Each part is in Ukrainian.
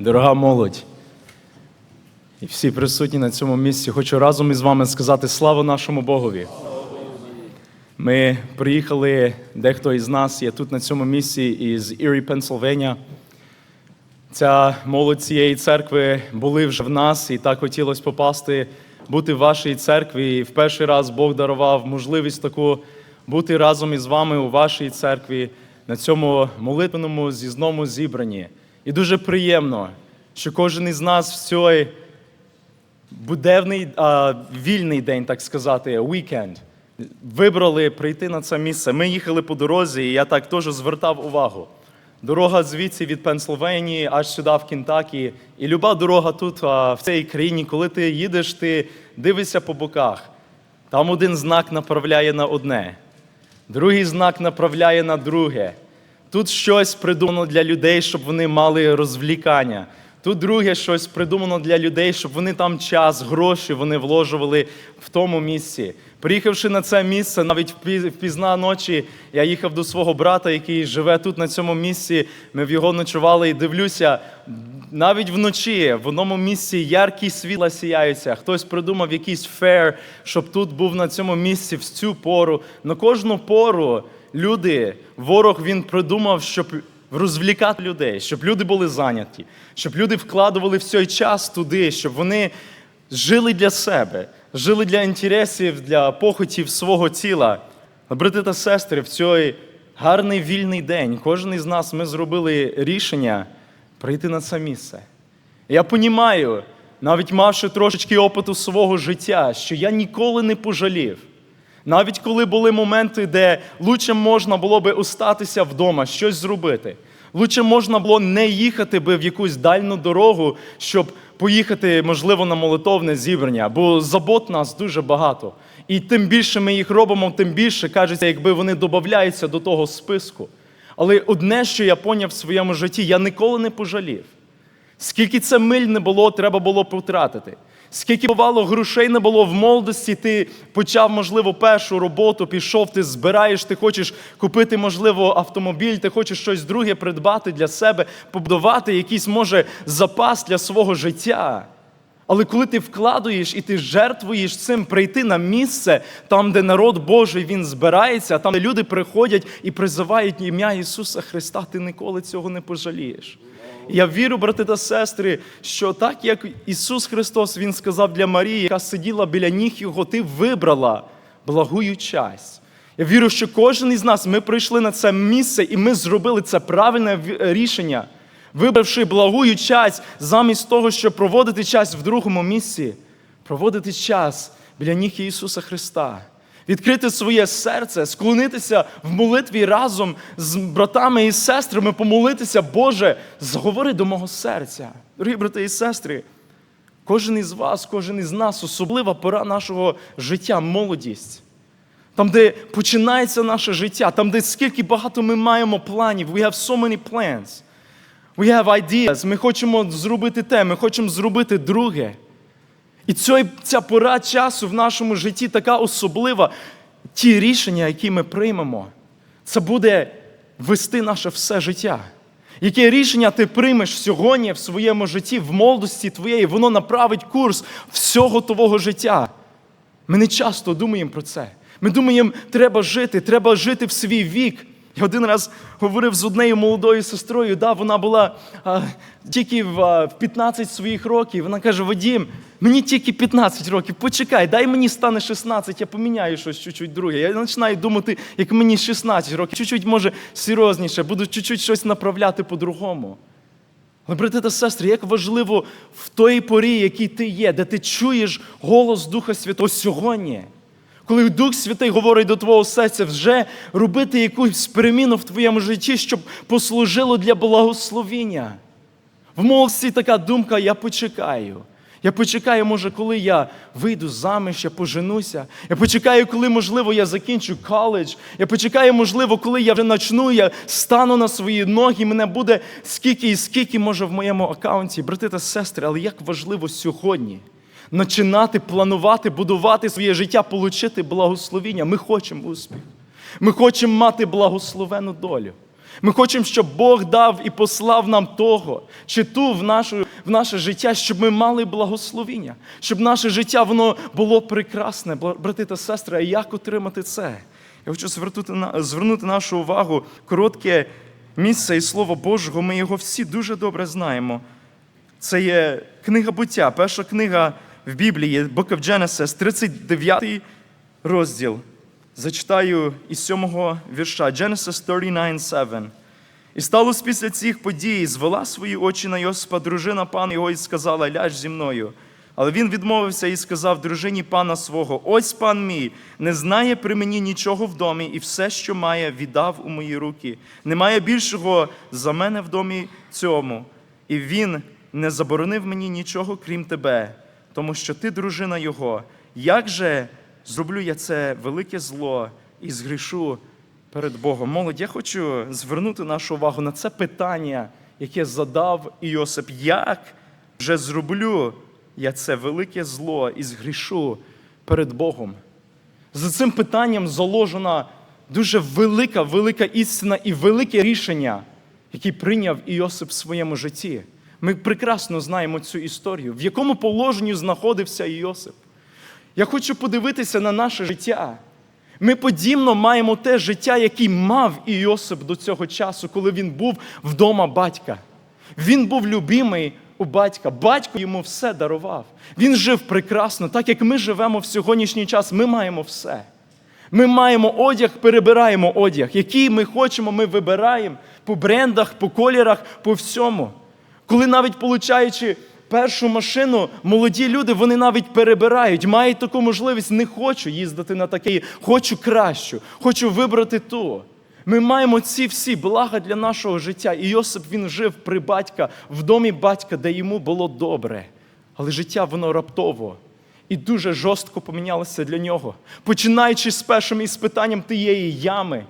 дорога молодь і всі присутні на цьому місці, хочу разом із вами сказати славу нашому Богові. Ми приїхали, дехто із нас є тут на цьому місці із Ірі, Пенсильванія. Ця молодь цієї церкви були вже в нас, і так хотілося попасти, бути в вашій церкві. І в перший раз Бог дарував можливість таку бути разом із вами у вашій церкві на цьому молитвеному зізному зібранні. І дуже приємно, що кожен із нас в цей буденний а, вільний день, так сказати, вікенд, вибрали прийти на це місце. Ми їхали по дорозі, і я так теж звертав увагу. Дорога звідси від Пенсильванії аж сюди, в Кентакі. І люба дорога тут, в цій країні, коли ти їдеш, ти дивишся по боках. Там один знак направляє на одне, другий знак направляє на друге. Тут щось придумано для людей, щоб вони мали розвлікання. Тут друге щось придумано для людей, щоб вони там час, гроші вони вложували в тому місці. Приїхавши на це місце, навіть в пізна ночі, я їхав до свого брата, який живе тут на цьому місці. Ми в його ночували і дивлюся, навіть вночі в одному місці яркі світла сіяються. Хтось придумав якийсь фер, щоб тут був на цьому місці в цю пору. На кожну пору люди, ворог він придумав, щоб розвлікати людей, щоб люди були зайняті, щоб люди вкладували в цей час туди, щоб вони жили для себе, жили для інтересів, для похотів свого тіла. Брати та сестри, в цей гарний вільний день кожен із нас ми зробили рішення прийти на це місце. Я понімаю, навіть мавши трошечки опиту свого життя, що я ніколи не пожалів. Навіть коли були моменти, де лучше можна було би остатися вдома, щось зробити. Лучше можна було не їхати би в якусь дальну дорогу, щоб поїхати, можливо, на молитовне зібрання, бо забот нас дуже багато. І тим більше ми їх робимо, тим більше кажеться, якби вони додаються до того списку. Але одне, що я поняв в своєму житті, я ніколи не пожалів. Скільки це миль не було, треба було потратити. Скільки бувало грошей не було в молодості, ти почав, можливо, першу роботу, пішов, ти збираєш, ти хочеш купити, можливо, автомобіль, ти хочеш щось друге придбати для себе, побудувати якийсь, може, запас для свого життя. Але коли ти вкладуєш і ти жертвуєш цим прийти на місце, там, де народ Божий він збирається, там, де люди приходять і призивають ім'я Ісуса Христа, ти ніколи цього не пожалієш. Я вірю, брати та сестри, що так як Ісус Христос Він сказав для Марії, яка сиділа біля ніг Його, ти вибрала благую часть. Я вірю, що кожен із нас ми прийшли на це місце і ми зробили це правильне рішення, вибравши благую часть, замість того, щоб проводити час в другому місці, проводити час біля ніг Ісуса Христа. Відкрити своє серце, склонитися в молитві разом з братами і сестрами, помолитися, Боже, зговори до мого серця. Дорогі брати і сестри, кожен із вас, кожен із нас, особлива пора нашого життя, молодість. Там, де починається наше життя, там, де скільки багато ми маємо планів. We have so many plans. We have ideas. Ми хочемо зробити те, ми хочемо зробити друге. І ця, пора часу в нашому житті така особлива. Ті рішення, які ми приймемо, це буде вести наше все життя. Яке рішення ти приймеш сьогодні в своєму житті, в молодості твоєї, воно направить курс всього твого життя. Ми не часто думаємо про це. Ми думаємо, треба жити, треба жити в свій вік. Я один раз говорив з однією молодою сестрою, да, вона була а, тільки в, а, в 15 своїх років. Вона каже: Вадім, мені тільки 15 років, почекай, дай мені стане 16, я поміняю щось чуть-чуть друге. Я починаю думати, як мені 16 років, чуть-чуть, може, серйозніше, буду чуть-чуть щось направляти по-другому. Але, брати та сестри, як важливо в той порі, якій ти є, де ти чуєш голос Духа Святого сьогодні. Коли Дух Святий говорить до твого серця, вже робити якусь переміну в твоєму житті, щоб послужило для благословіння. В молодості така думка: я почекаю. Я почекаю, може, коли я вийду заміж, я поженуся. Я почекаю, коли, можливо, я закінчу коледж. Я почекаю, можливо, коли я вже начну, я стану на свої ноги, мене буде скільки і скільки може в моєму аккаунті. Брати та сестри, але як важливо сьогодні починати планувати, будувати своє життя, отримати благословіння. Ми хочемо успіх. Ми хочемо мати благословену долю. Ми хочемо, щоб Бог дав і послав нам того, чи ту в, нашу, в наше життя, щоб ми мали благословіння, щоб наше життя воно було прекрасне, брати та сестри. А як отримати це? Я хочу звернути, звернути нашу увагу коротке місце і Слово Божого. Ми його всі дуже добре знаємо. Це є книга буття, перша книга в Біблії, Book of Genesis, 39 розділ. Зачитаю із сьомого вірша Genesis 39.7. І сталося після цих подій, звела свої очі на Йосипа дружина пана його і сказала: Ляж зі мною. Але він відмовився і сказав дружині пана свого: Ось пан мій не знає при мені нічого в домі, і все, що має, віддав у мої руки. Немає більшого за мене в домі цьому. І він не заборонив мені нічого, крім тебе, тому що ти дружина його. Як же зроблю я це велике зло і згрішу перед Богом? Молодь, я хочу звернути нашу увагу на це питання, яке задав Іосип. Як же зроблю я це велике зло і згрішу перед Богом? За цим питанням заложена дуже велика, велика істина і велике рішення, яке прийняв Іосип в своєму житті. Ми прекрасно знаємо цю історію, в якому положенні знаходився Іосип. Я хочу подивитися на наше життя. Ми подібно маємо те життя, яке мав Іосип до цього часу, коли він був вдома батька. Він був любимий у батька. Батько йому все дарував. Він жив прекрасно, так як ми живемо в сьогоднішній час, ми маємо все. Ми маємо одяг, перебираємо одяг. Який ми хочемо, ми вибираємо по брендах, по кольорах, по всьому. Коли навіть получаючи першу машину, молоді люди вони навіть перебирають, мають таку можливість, не хочу їздити на такий, хочу кращу, хочу вибрати ту. Ми маємо ці всі блага для нашого життя. І Йосип він жив при батька, в домі батька, де йому було добре. Але життя воно раптово і дуже жорстко помінялося для нього. Починаючи з першим іспитанням тієї ями,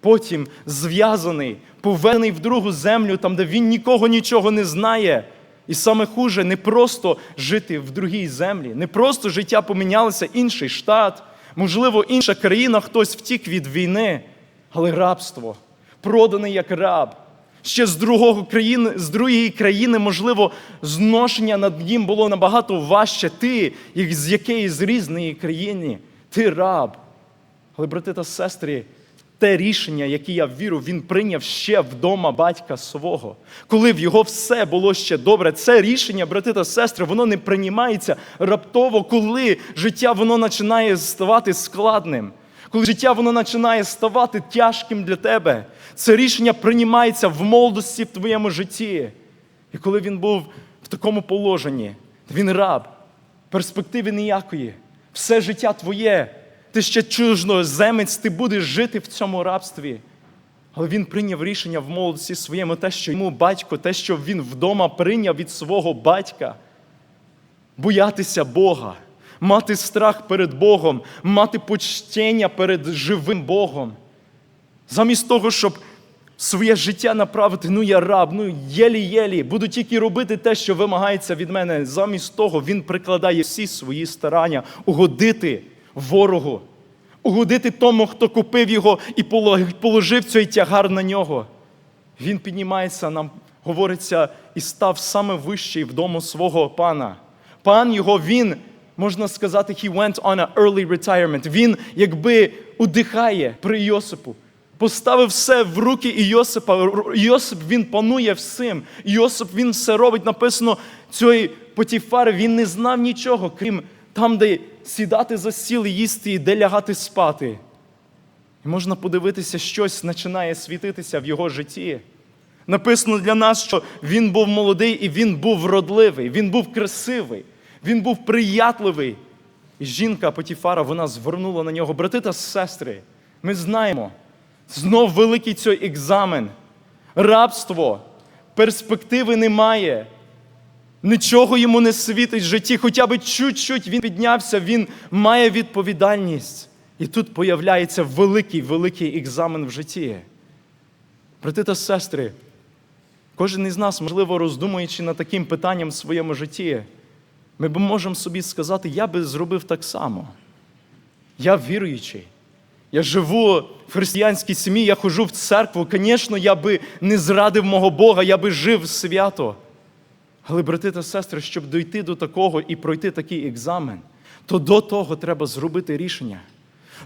потім зв'язаний, поведений в другу землю, там, де він нікого нічого не знає. І саме хуже не просто жити в другій землі, не просто життя помінялося, інший штат, можливо, інша країна, хтось втік від війни, але рабство, проданий як раб. Ще з другого країни, з другої країни, можливо, зношення над ним було набагато важче. Ти, з якої з різної країни, ти раб. Але, брати та сестри, те рішення, яке я вірю, він прийняв ще вдома батька свого. Коли в його все було ще добре, це рішення, брати та сестри, воно не приймається раптово, коли життя воно починає ставати складним. Коли життя воно починає ставати тяжким для тебе, це рішення приймається в молодості в твоєму житті. І коли він був в такому положенні, він раб, перспективи ніякої, все життя твоє, ти ще чужноземець, ти будеш жити в цьому рабстві. Але він прийняв рішення в молодості своєму, те, що йому батько, те, що він вдома прийняв від свого батька, боятися Бога, мати страх перед Богом, мати почтення перед живим Богом. Замість того, щоб своє життя направити, ну я раб, ну єлі-єлі, буду тільки робити те, що вимагається від мене. Замість того він прикладає всі свої старання угодити ворогу, угодити тому, хто купив його і положив цей тягар на нього. Він піднімається, нам говориться, і став саме вищий в дому свого пана. Пан його, він, можна сказати, he went on a early retirement. Він якби удихає при Йосипу. Поставив все в руки Іосипа. Йосип він панує всім. Йосип він все робить. Написано, цієї Потіфари він не знав нічого, крім там, де сідати за стіл, їсти і де лягати спати. І можна подивитися, щось починає світитися в його житті. Написано для нас, що він був молодий і він був вродливий, він був красивий, він був приятливий. І жінка Потіфара, вона звернула на нього, брати та сестри, ми знаємо, знов великий цей екзамен, рабство, перспективи немає. Нічого йому не світить в житті, хоча б чуть-чуть він піднявся, він має відповідальність. І тут появляється великий, великий екзамен в житті. Брати та сестри, кожен із нас, можливо, роздумуючи над таким питанням в своєму житті, ми б можемо собі сказати, я би зробив так само. Я віруючий. Я живу в християнській сім'ї, я ходжу в церкву. Звісно, я би не зрадив мого Бога, я би жив свято. Але, брати та сестри, щоб дойти до такого і пройти такий екзамен, то до того треба зробити рішення.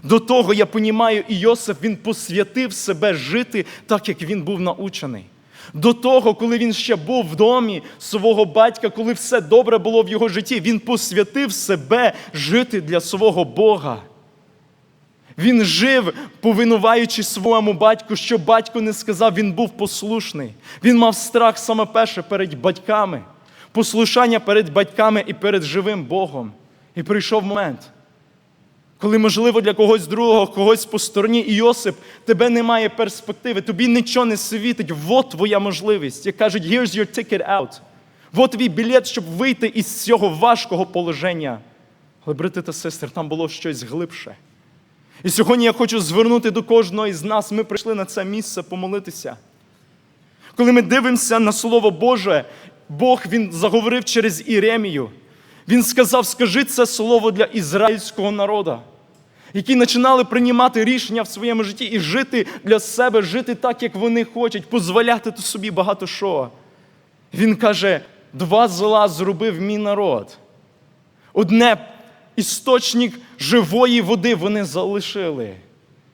До того, я понімаю, і Йосиф він посвятив себе жити так, як він був научений. До того, коли він ще був в домі свого батька, коли все добре було в його житті, він посвятив себе жити для свого Бога. Він жив, повинуваючи своєму батьку, що батько не сказав, він був послушний. Він мав страх саме перше перед батьками, послушання перед батьками і перед живим Богом. І прийшов момент, коли, можливо, для когось другого, когось по стороні, і Йосип, тебе немає перспективи, тобі нічого не світить. Вот твоя можливість. Як кажуть, here's your ticket out. Вот твій білет, щоб вийти із цього важкого положення. Але, брати та сестри, там було щось глибше. І сьогодні я хочу звернути до кожного із нас. Ми прийшли на це місце помолитися. Коли ми дивимося на Слово Боже, Бог Він заговорив через Іремію. Він сказав: скажи це слово для ізраїльського народу, які починали приймати рішення в своєму житті і жити для себе, жити так, як вони хочуть, дозволяти собі багато що. Він каже: два зла зробив мій народ. Одне істочник живої води вони залишили.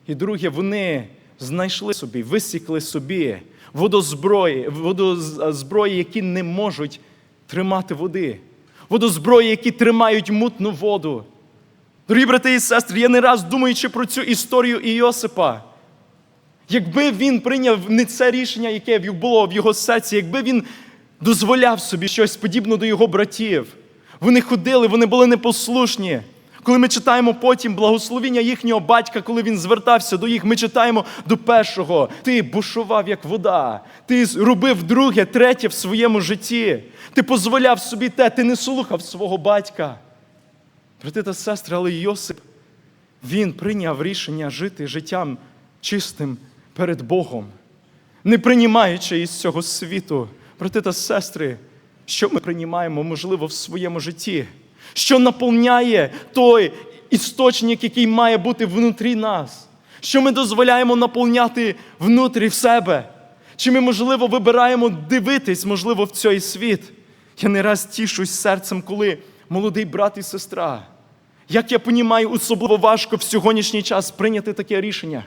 І друге, вони знайшли собі, висікли собі водозброї, водозброї, які не можуть тримати води. Водозброї, які тримають мутну воду. Дорогі брати і сестри, я не раз думаючи про цю історію Іосипа, якби він прийняв не це рішення, яке було в його серці, якби він дозволяв собі щось подібне до його братів, вони ходили, вони були непослушні. Коли ми читаємо потім благословіння їхнього батька, коли він звертався до їх, ми читаємо до першого. Ти бушував, як вода, ти робив друге, третє в своєму житті. Ти дозволяв собі те, ти не слухав свого батька. Брати та сестри, але Йосип, він прийняв рішення жити життям чистим перед Богом, не приймаючи із цього світу. Брати та сестри, що ми приймаємо, можливо, в своєму житті, що наповняє той істочник, який має бути внутрі нас, що ми дозволяємо наповняти внутрі в себе. Чи ми, можливо, вибираємо дивитись, можливо, в цей світ? Я не раз тішусь серцем, коли молодий брат і сестра. Як я понімаю, особливо важко в сьогоднішній час прийняти таке рішення.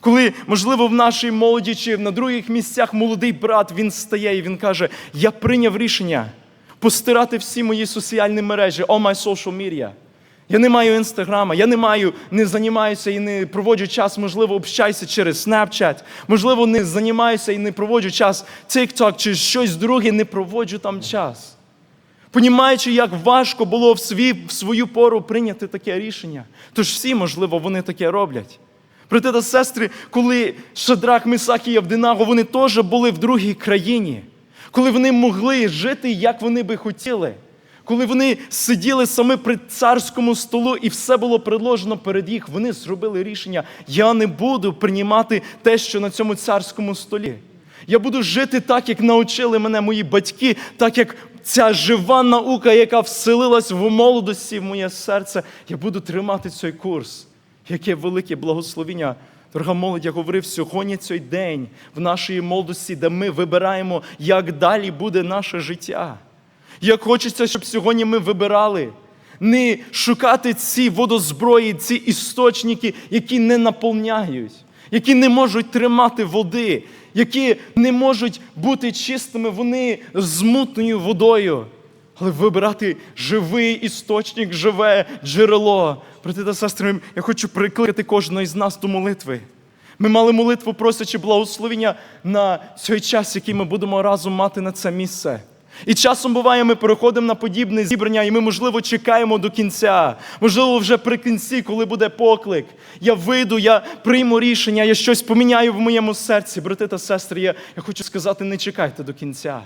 Коли, можливо, в нашій молоді чи на других місцях молодий брат він стає і він каже: Я прийняв рішення постирати всі мої соціальні мережі, all my social media. Я не маю інстаграма, я не маю, не займаюся і не проводжу час, можливо, общаюся через Snapchat, можливо, не займаюся і не проводжу час TikTok чи щось друге, не проводжу там час. Понімаючи, як важко було в, свій, в свою пору прийняти таке рішення. Тож всі, можливо, вони таке роблять. Брати та сестри, коли Шадрах, Мисах і Явдинаго, вони теж були в другій країні, коли вони могли жити, як вони би хотіли, коли вони сиділи саме при царському столу і все було предложено перед їх, вони зробили рішення: я не буду приймати те, що на цьому царському столі. Я буду жити так, як навчили мене мої батьки, так як ця жива наука, яка вселилась в молодості в моє серце. Я буду тримати цей курс. Яке велике благословіння. Дорога молодь, я говорив сьогодні цей день в нашій молодості, де ми вибираємо, як далі буде наше життя. Як хочеться, щоб сьогодні ми вибирали не шукати ці водозброї, ці істочники, які не наповняють, які не можуть тримати води, які не можуть бути чистими, вони з мутною водою. Але вибирати живий істочник, живе джерело. Брати та сестри, я хочу прикликати кожного із нас до молитви. Ми мали молитву, просячи благословення на цей час, який ми будемо разом мати на це місце. І часом буває, ми переходимо на подібне зібрання, і ми, можливо, чекаємо до кінця. Можливо, вже при кінці, коли буде поклик. Я вийду, я прийму рішення, я щось поміняю в моєму серці. Брати та сестри, я, я хочу сказати, не чекайте до кінця.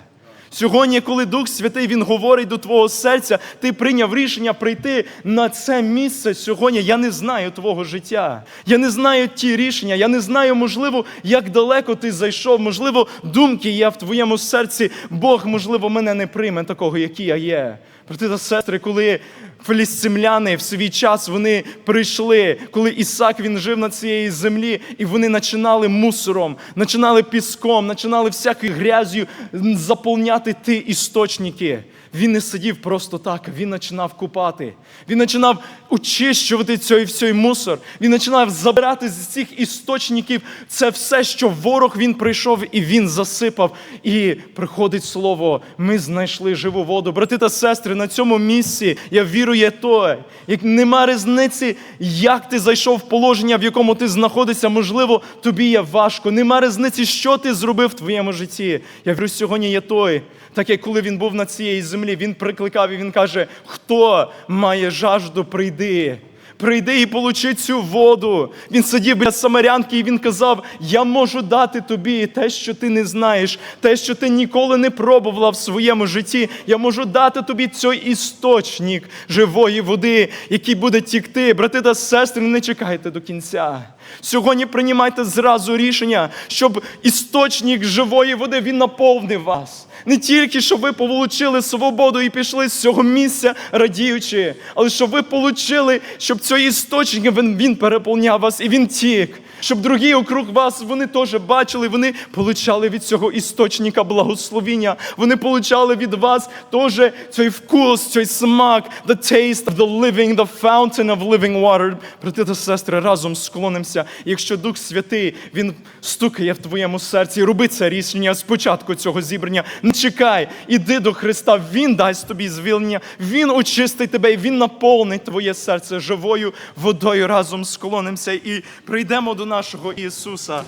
Сьогодні, коли Дух Святий Він говорить до твого серця, ти прийняв рішення прийти на це місце сьогодні. Я не знаю твого життя. Я не знаю ті рішення. Я не знаю, можливо, як далеко ти зайшов. Можливо, думки є в твоєму серці. Бог, можливо, мене не прийме такого, який я є. Брати та сестри, коли Філістимляни в свій час вони прийшли, коли Ісак він жив на цієї землі, і вони починали мусором, починали піском, починали всякою грязю заповняти ті істочники. Він не сидів просто так, він починав купати. Він починав очищувати цей всій мусор. Він починав забирати з цих істочників це все, що ворог він прийшов і він засипав. І приходить слово: ми знайшли живу воду. Брати та сестри, на цьому місці я вірю, є той. Як нема різниці, як ти зайшов в положення, в якому ти знаходишся, можливо, тобі є важко. Нема різниці, що ти зробив в твоєму житті. Я вірю, сьогодні є той. Так як коли він був на цій землі, він прикликав і він каже: Хто має жажду, прийди. Прийди і получи цю воду. Він сидів біля самарянки, і він казав: Я можу дати тобі те, що ти не знаєш, те, що ти ніколи не пробувала в своєму житті. Я можу дати тобі цей істочник живої води, який буде тікти. Брати та сестри, не чекайте до кінця. Сьогодні приймайте зразу рішення, щоб істочник живої води він наповнив вас. Не тільки, щоб ви получили свободу і пішли з цього місця радіючи, але щоб ви получили, щоб цей істочник він, він переповняв вас і він тік. Щоб другі округ вас вони теж бачили, вони получали від цього істочника благословіння. Вони получали від вас теж цей вкус, цей смак, the taste of the living, the fountain of living water. Брати та сестри, разом склонимося. Якщо Дух Святий він стукає в твоєму серці, роби це рішення спочатку цього зібрання. Не чекай, іди до Христа. Він дасть тобі звільнення, Він очистить тебе, і Він наповнить твоє серце живою водою. Разом склонимося і прийдемо до нашого Ісуса.